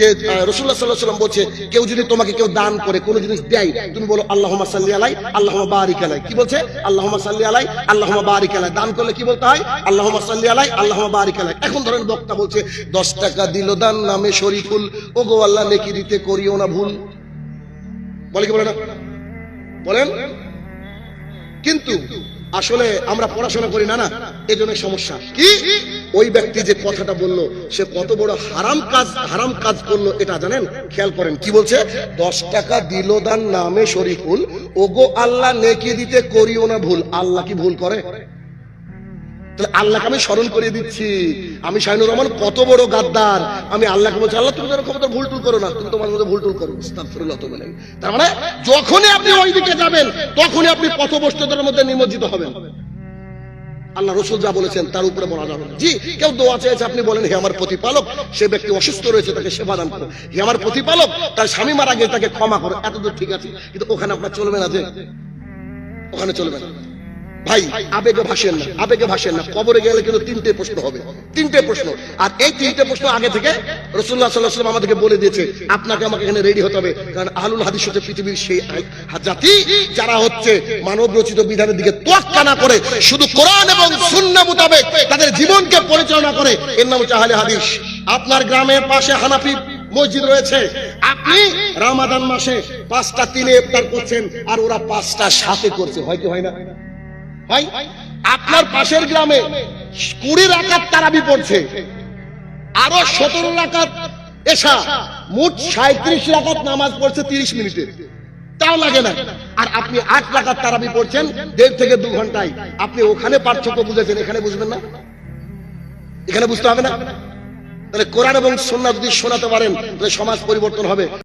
যে রসুল্লাহ সাল্লাহ সাল্লাম বলছে, কেউ যদি তোমাকে কেউ দান করে, কোনো জিনিস দেয়, তুমি বলো আল্লাহ সাল্লি আলাই আল্লাহ বারিক আলাই। কি বলছে? আল্লাহ সাল্লি আলাই আল্লাহ বারিক আলাই। দান করলে কি বলতে হয়? আল্লাহ সাল্লি আলাই আল্লাহ বারিক আলাই। এখন ধরেন বক্তা বলছে, দশ টাকা দিল দান নামে শরীফুল। ও গো আল্লাহ নেকি দিতে করিও না ভুল। বলে কি বলে না? বলেন? কিন্তু আসলে আমরা পড়াশোনা করি না না। এই জন্য সমস্যা। কি? ওই ব্যক্তি যে কথাটা বলল, সে কত বড় হারাম কাজ হারাম কাজ করল, এটা জানেন? খেয়াল করেন, কি বলছে? দশ টাকা দিল দান নামে শরীফুল, ওগো আল্লাহ নেকি দিতে করিও না ভুল। আল্লাহ কি ভুল করে? আল্লাহকে আমি স্মরণ করিয়ে দিচ্ছি। আমি শাহিনুর রহমান কত বড় গাদ্দার। আমি আল্লাহকে বলছি, আল্লাহ, তুমি যেন ক্ষমতা ভুল টুল করো না। তুমি তোমার মধ্যে ভুল টুল করো। বলে তার মানে যখনই আপনি ওই দিকে যাবেন, তখনই আপনি পথভ্রষ্টতার মধ্যে নিমজ্জিত হবেন। আল্লাহ রসুল যা বলেছেন, তার উপরে বলা যাবে জি, কেউ দোয়া চেয়েছে, আপনি বলেন, হে আমার প্রতিপালক, সে ব্যক্তি অসুস্থ রয়েছে, তাকে সেবা দান করো। হে আমার প্রতিপালক, তার স্বামী মারা গিয়ে তাকে ক্ষমা করো। এতদূর ঠিক আছে, কিন্তু ওখানে আপনার চলবে না যে? ওখানে চলবে না। ভাই, আবেগে ভাসেন না, আবেগে ভাসেন না। কবরে গেলে কিন্তু তিনটে প্রশ্ন হবে। তিনটে প্রশ্ন। আর এই তিনটে প্রশ্ন আগে থেকে রসুল্লাহ সাল্লাহ আমাদেরকে বলে দিয়েছে। আপনাকে আমাকে এখানে রেডি হতে হবে। কারণ আহলুল হাদিস হচ্ছে পৃথিবীর সেই জাতি যারা হচ্ছে মানব রচিত বিধানের দিকে তোয়াক্কা না করে, শুধু কোরআন এবং শূন্য মোতাবেক তাদের জীবনকে পরিচালনা করে। এর নাম হচ্ছে আহলে হাদিস। আপনার গ্রামের পাশে হানাফি মসজিদ রয়েছে। আপনি রামাদান মাসে পাঁচটা তিনে ইফতার করছেন আর ওরা পাঁচটা সাথে করছে। হয় কি হয় না? হয় আপনার পাশের গ্রামে কুড়ি রাকাত তারাবি পড়ছে। আরও সতেরো রাকাত এসা, মোট সাঁত্রিশ রাকাত নামাজ পড়ছে তিরিশ মিনিটে। তাও লাগে না। আর আপনি আট রাকাত তারাবি পড়ছেন, দেড় থেকে দু ঘন্টায়। আপনি ওখানে পার্থক্য বুঝেছেন, এখানে বুঝবেন না? এখানে বুঝতে হবে না? তাহলে কোরআন এবং সন্না যদি শোনাতে পারেন, তাহলে সমাজ পরিবর্তন হবে।